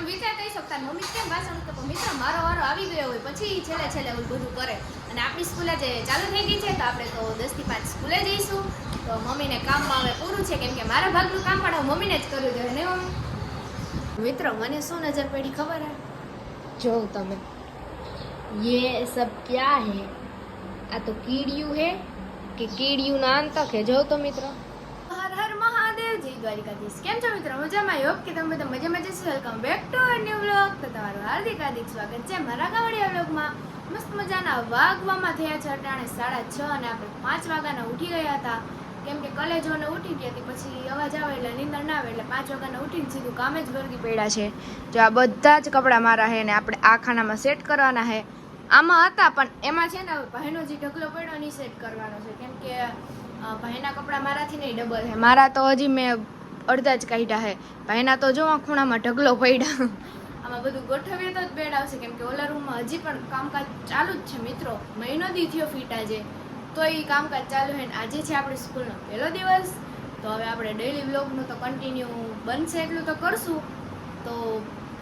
તમે વિચાર કરી શકતા મમ્મી, કેમ વાસણ તો મિત્ર, મારો વારો આવી ગયો હોય, પછી છેલ્લે છેલ્લે હું બધું કરે. અને આપણી સ્કૂલે જે ચાલુ થઈ ગઈ છે, તો આપણે તો દસથી પાંચ સ્કૂલે જઈશું. તો મમ્મીને કામમાં હવે પૂરું છે, કેમ કે મારા ભાગનું કામ પણ હું મમ્મીને જ કર્યું જોઈએ, ને મમ્મી? મિત્ર, મને શું નજર પડી ખબર હે? જો તમે. યે સબ ક્યા હે? આ તો કીડિયું હે કે કીડિયું ના અંતક હે? જો તો મિત્રો. જય દ્વારિકાધીશ. કેમ છો મિત્રો? મજામાં? યોગ કે તમે બધા મજામાં જશો welcome back to uh new vlog તો તમારું હાર્દિક હાર્દિક સ્વાગત છે મારા ગાવડિયા વ્લોગમાં મસ્ત મજાના વાગવામાં થયા છે અટાણે સાડા છ અને આપણે પાંચ વાગ્યાના ઉઠી ગયા હતા. કેમ કે કલેજોને ઉઠી ગયા હતી પછી અવાજ આવે એટલે નીંદર ના આવે એટલે પાંચ વાગ્યાના ઉઠીને સીધું કામે જ ગરગી પડ્યા છે. જો આ બધા જ કપડાં મારા છે ને આપણે આ ખાનામાં સેટ કરવાના છે. આમાં હતા, પણ એમાં છે ને ભાઈનો જે ઢગલો પડ્યો એની સેટ કરવાનો છે. કેમ કે ભાઈના કપડાં મારાથી નહીં ડબલ હે. મારા તો હજી મેં અડધા જ કાઢ્યા હે. ભાઈના તો જો ખૂણામાં ઢગલો પડ્યા. આમાં બધું ગોઠવીએ તો જ બેડ આવશે. કેમ કે ઓલા રૂમમાં હજી પણ કામકાજ ચાલુ જ છે મિત્રો. મહિનો દી થયો ફીટ આજે તો એ કામકાજ ચાલુ ને આજે છે આપણી સ્કૂલનો પહેલો દિવસ. તો હવે આપણે ડેઈલી વ્લોગનું તો કન્ટિન્યુ બનશે એટલું તો કરશું. તો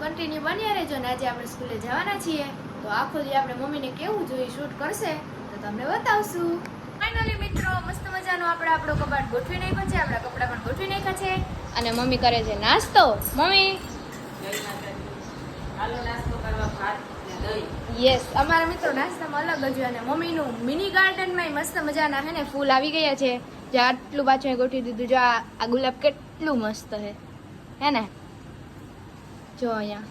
કન્ટિન્યુ બન્યા રહેજો ને આજે આપણે સ્કૂલે જવાના છીએ. તો આખો દી આપણે મમ્મીને કેવું જોઈએ શૂટ કરશે તો તમને બતાવશું. ફાઇનલી મિત્રો મસ્ત મજાનો આપણે આપણો કબાટ ગોઠવી નાખ્યો છે આપણા કપડાં પણ ગોઠવી નાખ્યા છે. અને મમ્મી કરે છે નાસ્તો. મમ્મી? હાલો નાસ્તો કરવા ભાત યસ અમારા મિત્રો નાસ્તામાં અલગ જ અને મમ્મીનું મિની ગાર્ડનમાં મસ્ત મજાના હે ને ફૂલ આવી ગયા છે. જે આટલું પાછું ગોઠવી દીધું જો આ ગુલાબ કેટલું મસ્ત છે. હે ને? જો અહીંયા.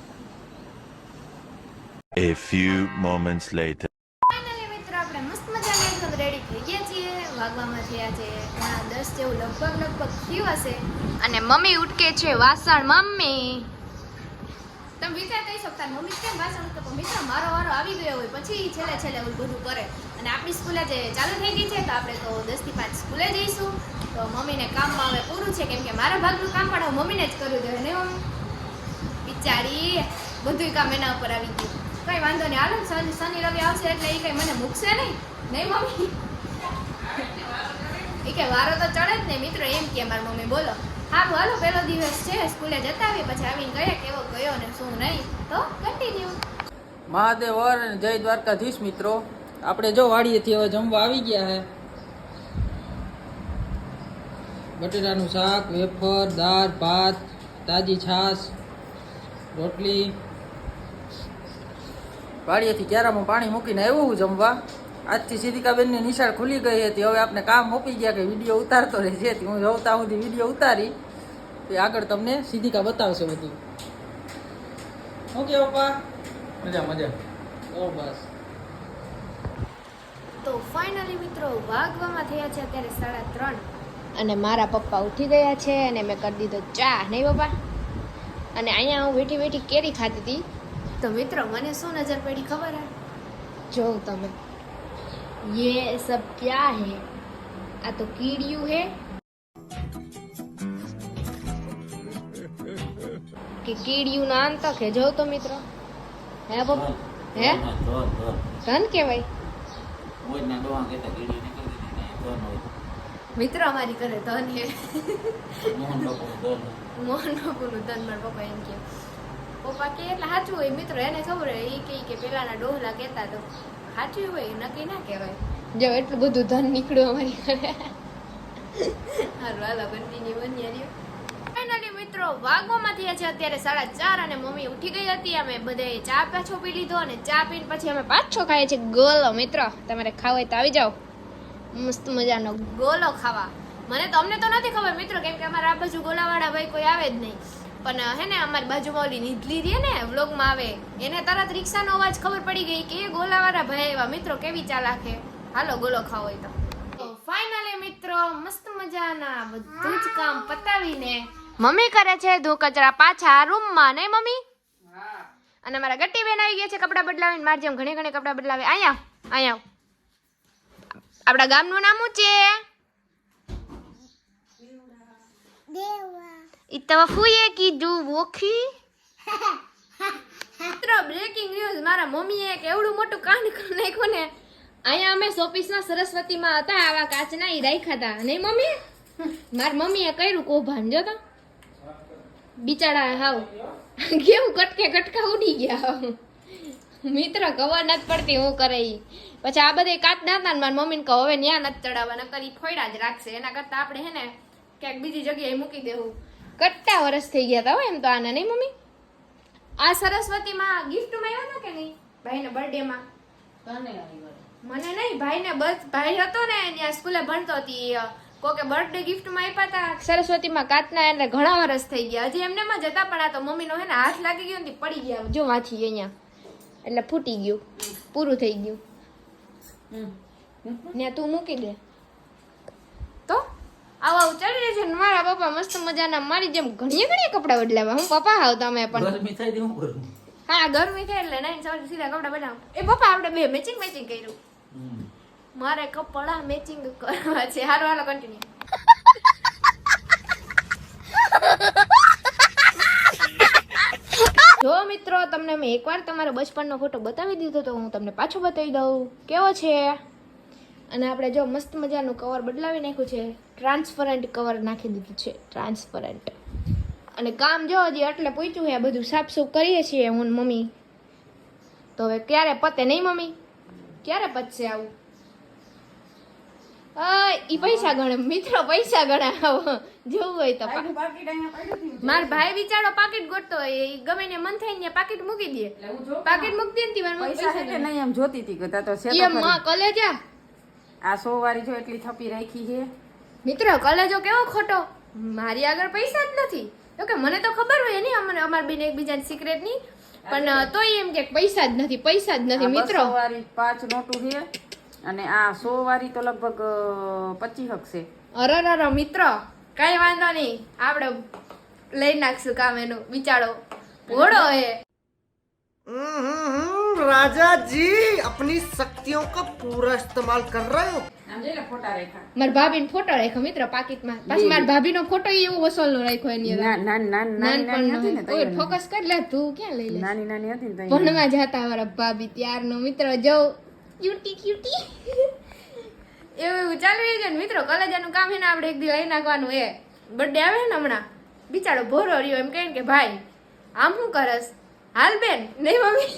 A few moments later. Finally મિત્રો આપણે મસ્ત મજાના એકદમ રેડી થઈ ગયા છીએ, વાગવામાં થયા છે ઘણા દસ જેવું, લગભગ લગભગ થયું હશે. અને મમ્મી ઉટકે છે, વાસણ, મમ્મી. તમે વિચાર કરી શકતા મમ્મી કેમ વાસણ ઉટકે મિત્ર, મારો વારો આવી ગયો હોય, પછી છેલ્લે છેલ્લે બધું કરે. અને આપણી સ્કૂલે જે ચાલુ થઈ ગઈ છે, તો આપણે તો દસથી પાંચ સ્કૂલે જઈશું. તો મમ્મીને કામમાં હવે પૂરું છે, કેમ કે મારા ભાગનું કામ પણ મમ્મીને જ કર્યું જોઈએ, ને મમ્મી? બિચારી બધું કામ એના ઉપર આવી ગયું. કઈ વાંધો નહીં. હાલો, શનિ રવિ આવશે એટલે એ કઈ મને મૂકશે નહીં. નહીં, મમ્મી. એ કે વારો તો ચડે જ ને, મિત્રો, એમ કે મારી મમ્મી, બોલો. હા બોલો પહેલો દિવસ છે, સ્કૂલે જતા આવીએ, પછી આવીને ગયા કેવો ગયો ને શું નહીં. તો કન્ટિન્યુ મહાદેવ હર અને જય દ્વારકાધીશ, મિત્રો. આપણે જો વાડીએથી હવે જમવા આવી ગયા હે. બટેટાનું શાક, વેફર, દાળ, ભાત, તાજી છાશ, રોટલી. વાડીએથી ક્યારામાં પાણી મૂકીને આવ્યું જમવા? આજથી સિદ્ધિકાબેનની નિશાળ ખુલી ગઈ હતી. હવે આપણે કામ મોપી ગયા કે વીડિયો ઉતારતો રહે છે હું જવતા સુધી વીડિયો ઉતારી. તે આગળ તમને સિદ્ધિકા બતાવશે બધું. ઓકે પપ્પા? મજા મજા. ઓ બસ. તો ફાઇનલી મિત્રો વાગવામાં થયા છે અત્યારે સાડા ત્રણ. અને મારા પપ્પા ઉઠી ગયા છે અને મેં કરી દીધો ચા. નહીં પપ્પા? અને અહીંયા હું બેઠી બેઠી કેરી ખાતી હતી. તો મિત્રો મને શું નજર પડી ખબર હે? જો તમે ये सब क्या है આ તો કીડિયું હે કે કીડિયું ના અંતક હે જો તો મિત્રો હે પપ્પા હે ધન કહેવાય મિત્ર અમારી કરે ધન હે મોહન બાપુનું ધન મારા પપ્પા એમ કે પપ્પા કે એટલે સાચું હોય. મિત્રો એને ખબર હોય એ કે પેલાના ડોહલા કહેતા તો સાચું હોય નક્કી ના કહેવાય. જો એટલું બધું ધન નીકળ્યું અમારી ઘરે. હારું હાલો કન્ટિન્યુ બન્યા રહ્યો ફાઇનલી મિત્રો થયા છે અત્યારે સાડા ચાર અને મમ્મી ઉઠી ગઈ હતી. અમે બધાએ ચા પાછો પી લીધો અને ચા પીને પછી અમે પાછો ખાઈએ છીએ ગોલો. મિત્રો તમારે ખાવ હોય તો આવી જાઓ. મસ્ત મજાનો ગોલો ખાવા. મને તો અમને તો નથી ખબર મિત્રો કેમ કે અમારા આ બાજુ ગોલાવાળા ભાઈ કોઈ આવે જ નહીં. પણ હે ને, અમારી બાજુમાં ઓલી નીધલી રહી ને, વ્લોગમાં આવે, એને તરત રિક્ષાનો અવાજ ખબર પડી ગઈ કે એ ગોલાવાળા ભાઈ એવા. મિત્રો, કેવી ચાલાકે હાલો, ગોલો ખાવો હોય તો. ફાઇનલી મિત્રો, મસ્ત મજાના, બધું જ કામ પતાવીને મમ્મી કરે છે ધો કચરા પાછા રૂમમાં, ને, મમ્મી? અને મારા ગટ્ટી બેન આવી ગયા છે કપડાં બદલાવીને. મારી જેમ ઘણી ઘણી કપડાં બદલાવે. અહીંયા અહીંયા આપણા ગામનું નામ શું છે? ઈ તો ફૂએ કીધું વોખી મિત્ર બ્રેકિંગ ન્યૂઝ મારા મમ્મીએ એક એવડું મોટું કાંડ કરી નાખ્યું ને. અહીંયા અમે શોપીસમાં સરસ્વતીમાં હતા, આવા કાચના એ રાખ્યા હતા. નહીં મમ્મી મારી મમ્મીએ કર્યું કૌભાંડ, જો તો. બિચારા હાવ. કેવું કટકે કટકા ઉડી ગયા. મિત્ર ખબર નથી પડતી હું કરે ઈ. પછી આ બધે કાચ દાતા ને મારી મમ્મીને કહો, હવે ન્યા નથી ચડાવવા નકર ઈ ફોડા જ રાખશે. એના કરતા આપણે હે ને ક્યાંક બીજી જગ્યાએ મૂકી દેવું. કેટલા વર્ષ થઈ ગયા હતા હો એમ તો આને નહીં મમ્મી? આ સરસ્વતીમાં ગિફ્ટમાં આવ્યો હતો કે નહીં? ભાઈને બર્થડેમાં મને નહીં ભાઈને બસ ભાઈ હતો ને ત્યાં સ્કૂલે ભણતો હતી કોકે બર્થડે ગિફ્ટમાં આપ્યા હતા સરસ્વતીમાં કાચના એટલે ઘણા વર્ષ થઈ ગયા. હજી એમને માં જતા પણ આ તો મમ્મીનો હે ને હાથ લાગી ગયો ને પડી ગયા. જો વાંચી અહીંયા. એટલે ફૂટી ગયું. પૂરું થઈ ગયું. ને તું મૂકી દે તો આવા આવું ચાલી રહે છે ને મારા પપ્પા મસ્ત મજાના મારી જેમ ઘણી ઘણી કપડા બદલાવા હું પપ્પા હાવ તમે પણ. ગરમી થાય તો કરું? હા ગરમી થાય એટલે નાઈન સવારે સીધા કપડા બદલાવ. એ પપ્પા આપણે બે મેચિંગ મેચિંગ કર્યું. મારે કપડા મેચિંગ કરવા છે. હારો હાલો કન્ટિન્યુ જો મિત્રો તમને મેં એકવાર તમારો બચપનનો ફોટો બતાવી દીધો તો હું તમને પાછો બતાવી દઉં. કેવો છે? અને આપણે જો મસ્ત મજાનું કવર બદલાવી નાખ્યું છે ટ્રાન્સપરન્ટ કવર નાખી દીધું છે ટ્રાન્સપરન્ટ અને કામ જો હજી એટલે પૂછ્યું છે બધું સાફસૂફ કરીએ છીએ હું મમ્મી. તો હવે ક્યારે પતે નહીં મમ્મી? ક્યારે પતશે આવું? ઈ પૈસા ગણે મિત્રો પૈસા ગણે. આવો જોવું હોય તો માર ભાઈ વિચારો પાકીટ ગોતતો હોય એ ગમે ને મન થાય ને પાકીટ મૂકી દે. પાકીટ મૂકી દે ને પૈસા. નહીં એમ જોતી હતી તો એમ માં કલે કલેજા આ સો વાળી જો એટલી થપી રાખી છે. મિત્ર કલેજો કેવો ખોટો? મારી આગળ પૈસા જ નથી. જોકે મને તો ખબર હોય ને અમને અમાર બેન એકબીજાની સિક્રેટની. પણ તોય એમ કે પૈસા જ નથી પૈસા જ નથી મિત્રો. વાળી પાંચ નોટું છે. અને આ સો વાળી તો લગભગ પચી હકશે અરે અર મિત્ર કઈ વાંધો નહીં. આપણે લઈ નાખશું કામ એનું. બિચારો ઘોડો એ. હમ હમ. राजा जी अपनी शक्तियों का पूरा इस्तेमाल कर रहे हो આમ જોઈ લે ફોટા રેખા મારા ભાભીનો ફોટો રાખ્યો મિત્ર પાકીટમાં પછી મારા ભાભીનો ફોટો ઈ એવો વસોલનો રાખ્યો એની અંદર. ના- નાની નાની નાની નાની હતી ને નાનપણનો ઓય તઈ ફોકસ કરી લે તું ક્યાં લઈ લે નાની નાની હતી ને તઈ ભણવા જતા મારા ભાભી ત્યારનો મિત્ર જો ક્યુટી ક્યુટી એવું એવું ચાલી રહ્યું છે ને મિત્રો કલેજાનું કામ છે ને આપણે એક દી લઈ નાખવાનું એ બર્થડે આવે ને હમણાં બિચારો ભોરો રહ્યો એમ કહે ને કે ભાઈ આમ શું કરસ હાલ બેન નહીં મમ્મી?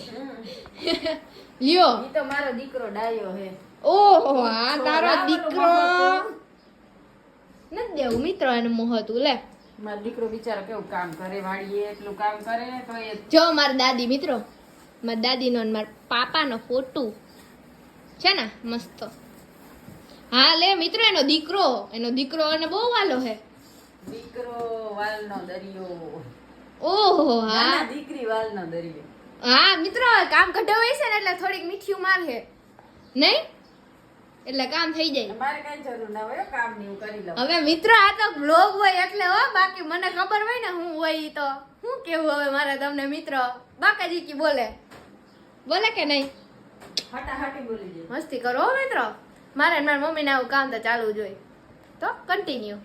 લ્યો. ઈ તો મારો દીકરો ડાયો હે. ઓહો આ તારો દીકરો. નથી દેવું મિત્ર એનું મોહ હતું લે. મારો દીકરો બિચારો કેવું કામ કરે વાડીએ એટલું કામ કરે તો એ જો માર દાદી મિત્રો મારા દાદીનો અને મારા પાપાનો ફોટો છે ને મસ્ત. હા લે મિત્રો એનો દીકરો એનો દીકરો અને બહુ વાલો હે. દીકરો વાલનો દરિયો. ઓહો હા. દીકરી વાલનો દરિયો. હા મિત્રો કામ કઢાવે છે ને એટલે થોડીક મીઠીયું મારે નહીં? એટલે કામ થઈ જાય. મારે કઈ જરૂર ના હોય કામની કરી લઉં. હવે મિત્ર આ તો બ્લોગ હોય એટલે હો બાકી મને ખબર હોય ને હું હોય તો. હું કેવું હવે મારે તમને મિત્ર? બાકાજી કી બોલે. બોલે કે નહીં? હટાહટી બોલી મસ્તી કરો હો મિત્રો. મારે મારા મારી મમ્મીને આવું કામ તો ચાલુ જ હોય તો કન્ટિન્યુ